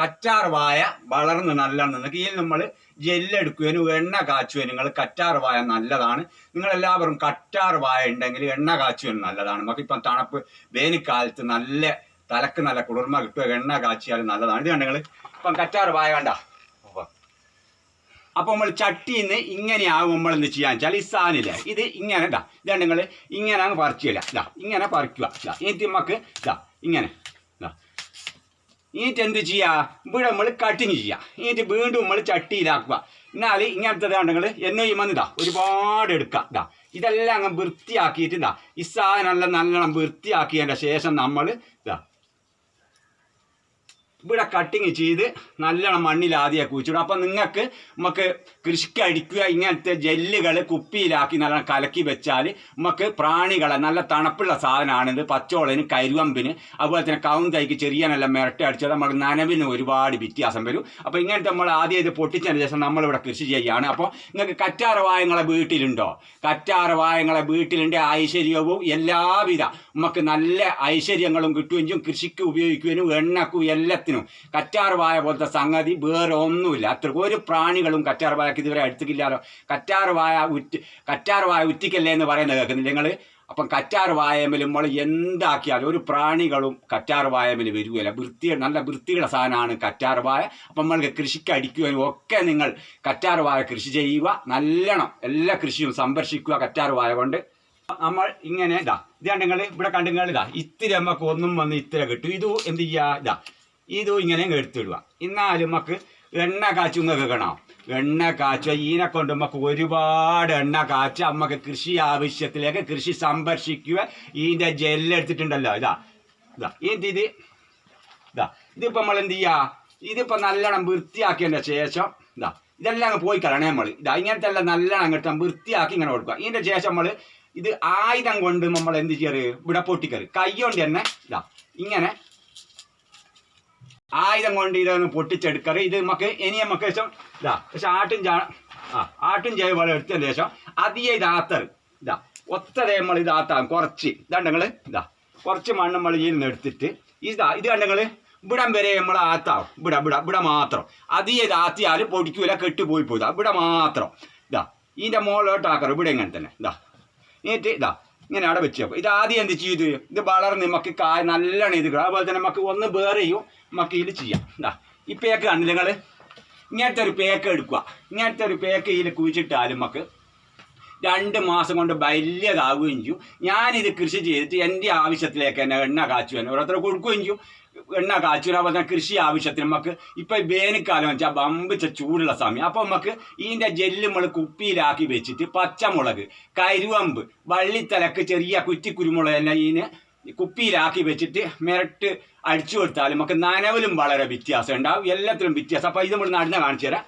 കറ്റാർ വായ വളർന്ന് നല്ലതാണ്. കീഴിൽ നമ്മൾ ജെല്ലെടുക്കുവാനും എണ്ണ കാച്ചുവാനും നിങ്ങൾ കറ്റാർ വായ നല്ലതാണ്. നിങ്ങളെല്ലാവരും കറ്റാർ വായ ഉണ്ടെങ്കിൽ എണ്ണ കാച്ചുവാനും നല്ലതാണ്. നമുക്കിപ്പം തണുപ്പ് വേനൽക്കാലത്ത് നല്ല തലക്ക് നല്ല കുളിർമ കിട്ടുക എണ്ണ കാച്ചിയാൽ നല്ലതാണ്. ഇത് കണ്ടെങ്കിൽ ഇപ്പം കറ്റാർ വായ കണ്ട അപ്പോൾ നമ്മൾ ചട്ടിന്ന് ഇങ്ങനെയാവും നമ്മൾ എന്ത് ചെയ്യാൻ വെച്ചാൽ ഈ സാധനമില്ല. ഇത് ഇങ്ങനെ ഇതാ ഇതാണ് നിങ്ങൾ ഇങ്ങനെ അങ്ങ് പറിച്ചില്ല ഇതാ ഇങ്ങനെ പറിക്കുക. ഇതാ എന്നിട്ട് നമുക്ക് ഇതാ ഇങ്ങനെ. എന്നിട്ട് എന്ത് ചെയ്യുക ഇവിടെ നമ്മൾ കട്ടിങ് ചെയ്യുക എന്നിട്ട് വീണ്ടും നമ്മൾ ചട്ടിയിലാക്കുക എന്നാൽ ഇങ്ങനത്തെ നിങ്ങൾ എന്നെ മന്നിതാ ഒരുപാട് എടുക്കുക ഇതാ ഇതെല്ലാം അങ്ങ് വൃത്തിയാക്കിയിട്ട് ഇതാ ഈ സാധനമെല്ലാം നല്ലോണം വൃത്തിയാക്കിയതിന്റെ ശേഷം നമ്മൾ ഇതാ ഇവിടെ കട്ടിങ് ചെയ്ത് നല്ലോണം മണ്ണിൽ ആദ്യം കുഴിച്ചിടും അപ്പം നിങ്ങൾക്ക് നമുക്ക് കൃഷിക്ക് അടിക്കുക ഇങ്ങനത്തെ ജെല്ലുകൾ കുപ്പിയിലാക്കി നല്ല കലക്കി വെച്ചാൽ നമുക്ക് പ്രാണികളെ നല്ല തണുപ്പുള്ള സാധനമാണിത്. പച്ചോളന് കരുവമ്പിന് അതുപോലെ തന്നെ കവുന്തൈക്ക് ചെറിയ നല്ല മിരട്ട അടിച്ചാൽ നമ്മൾ നനവിന് ഒരുപാട് വ്യത്യാസം വരും. അപ്പോൾ ഇങ്ങനത്തെ നമ്മൾ ആദ്യം ഇത് പൊട്ടിച്ചതിന് ശേഷം നമ്മളിവിടെ കൃഷി ചെയ്യുകയാണ്. അപ്പോൾ നിങ്ങൾക്ക് കറ്റാറവായങ്ങളെ വീട്ടിലുണ്ടോ? കറ്റാറവായങ്ങളെ വീട്ടിലുണ്ട് ഐശ്വര്യവും എല്ലാവിധ നമുക്ക് നല്ല ഐശ്വര്യങ്ങളും കിട്ടുകയും കൃഷിക്ക് ഉപയോഗിക്കുവാനും എണ്ണക്കും എല്ലാത്തിനും കറ്റാർവായ പോലത്തെ സംഗതി വേറെ ഒന്നുമില്ല. അത്ര ഒരു പ്രാണികളും കറ്റാർവായക്ക് ഇതുവരെ അടുത്തിക്കില്ലാലോ കറ്റാർവായ ഉറ്റ് കറ്റാർവായ ഉറ്റിക്കല്ലേ എന്ന് പറയുന്നത് കേൾക്കുന്നില്ല നിങ്ങൾ അപ്പം കറ്റാർ വായമേൽ നമ്മൾ എന്താക്കിയാലും ഒരു പ്രാണികളും കറ്റാർ വായമേൽ വൃത്തി നല്ല വൃത്തിയുള്ള സാധനമാണ് കറ്റാർ വായ അപ്പം നമ്മൾക്ക് കൃഷിക്ക് അടിക്കുവാനും ഒക്കെ നിങ്ങൾ കറ്റാർവായ കൃഷി ചെയ്യുക. നല്ലോണം എല്ലാ കൃഷിയും സംരക്ഷിക്കുക കറ്റാർവായ കൊണ്ട്. നമ്മൾ ഇങ്ങനെ ഇതാ ഇതാ നിങ്ങൾ ഇവിടെ കണ്ടുങ്ങൾ ഇതാ ഇത്തിരി നമുക്ക് ഒന്നും വന്ന് ഇത്തിരി കിട്ടും. ഇത് എന്ത് ചെയ്യുക? ഇതാ ഇതും ഇങ്ങനെ എടുത്തിടുക. എന്നാലും നമുക്ക് എണ്ണ കാച്ചുങ്ങൊക്കെ കാണാം എണ്ണ കാച്ച ഈനെ കൊണ്ട് നമുക്ക് ഒരുപാട് എണ്ണ കാച്ച നമുക്ക് കൃഷി ആവശ്യത്തിലേക്ക് കൃഷി സംരക്ഷിക്കുക. ഇതിന്റെ ജെല്ലെടുത്തിട്ടുണ്ടല്ലോ ഇതാ ഇതാ. ഇത് ഇത്? ഇതാ ഇതിപ്പോൾ നമ്മൾ എന്ത് ചെയ്യുക ഇതിപ്പോൾ നല്ലോണം വൃത്തിയാക്കിയതിന്റെ ശേഷം ഇതാ ഇതെല്ലാം അങ്ങ് പോയി കളയണേ നമ്മൾ. ഇതാ ഇങ്ങനത്തെ എല്ലാം നല്ലോണം അങ്ങോട്ട് വൃത്തിയാക്കി ഇങ്ങനെ കൊടുക്കുക. ഇതിന്റെ ശേഷം നമ്മൾ ഇത് ആയുധം കൊണ്ട് നമ്മൾ എന്ത് ചെയ്യറ്? ഇവിടെ പൊട്ടിക്കറി. കൈ കൊണ്ട് തന്നെ ഇതാ ഇങ്ങനെ ആയുധം കൊണ്ട് ഇതൊന്ന് പൊട്ടിച്ചെടുക്കറ്. ഇത് നമുക്ക് ഇനി നമുക്ക് ശേഷം ഇതാ പക്ഷെ ആട്ടും ചാ ആ ആട്ടും ജൈവവളം എടുത്തതിന് ശേഷം അധികം ഇതാത്തർ ഇതാ ഒത്തതേ നമ്മൾ ഇതാത്താം കുറച്ച്. ഇതാണ്ട് നിങ്ങൾ ഇതാ കുറച്ച് മണ്ണ് നമ്മൾ ഇതിൽ നിന്ന് എടുത്തിട്ട് ഇതാ ഇത് കണ്ടങ്ങൾ ഇവിടം വരെ നമ്മൾ ആത്താവും ഇവിടെ ഇവിടെ ഇവിടെ മാത്രം. അധികം ഇതാത്തിയാൽ പൊടിക്കൂല കെട്ടുപോയി പോയി ഇവിടെ മാത്രം. ഇതാ ഇതിന്റെ മുകളിലോട്ട് ആക്കറ് ഇവിടെ ഇങ്ങനെ തന്നെ. ഇതാ എന്നിട്ട് ഇതാ ഇങ്ങനെ അവിടെ വെച്ച് വെക്കും. ഇത് ആദ്യം എന്ത് ചെയ്ത് ഇത്? വളർന്ന് നമുക്ക് കായ നല്ലോണം ഇത്. അതുപോലെ തന്നെ നമുക്ക് ഒന്ന് വേറെ ചെയ്യും. നമുക്ക് ഇതിൽ ചെയ്യാം. ഇതാ ഈ പേക്ക് കണ്ടില്ല നിങ്ങൾ ഇങ്ങനത്തെ ഒരു പേക്ക് എടുക്കുക. ഇങ്ങനത്തെ ഒരു പേക്ക് ഇതിൽ കുഴിച്ചിട്ടാലും നമുക്ക് രണ്ട് മാസം കൊണ്ട് വലിയതാവുകയും ചെയ്യും. ഞാനിത് കൃഷി ചെയ്തിട്ട് എന്റെ ആവശ്യത്തിലേക്ക് തന്നെ എണ്ണ കാച്ചു തന്നെ ഓരോരുത്തർ കൊടുക്കുകയും ചെയ്യും. എണ്ണ കാച്ചു അപ്പോൾ തന്നെ കൃഷി ആവശ്യത്തിന് നമുക്ക് ഇപ്പം വേനൽക്കാലം വെച്ചാൽ ബമ്പിച്ച ചൂടുള്ള സമയം. അപ്പോൾ നമുക്ക് ഇതിന്റെ ജെല്ല് നമ്മൾ കുപ്പിയിലാക്കി വെച്ചിട്ട് പച്ചമുളക് കരുവമ്പ് വള്ളിത്തലക്ക് ചെറിയ കുറ്റി കുരുമുളക് എല്ലാം ഇതിനെ കുപ്പിയിലാക്കി വെച്ചിട്ട് മിരട്ട് അടിച്ചു കൊടുത്താൽ നമുക്ക് നനവിലും വളരെ വ്യത്യാസം ഉണ്ടാവും എല്ലാത്തിലും വ്യത്യാസം. അപ്പോൾ ഇത് നമ്മൾ നടന്ന് കാണിച്ചു തരാം.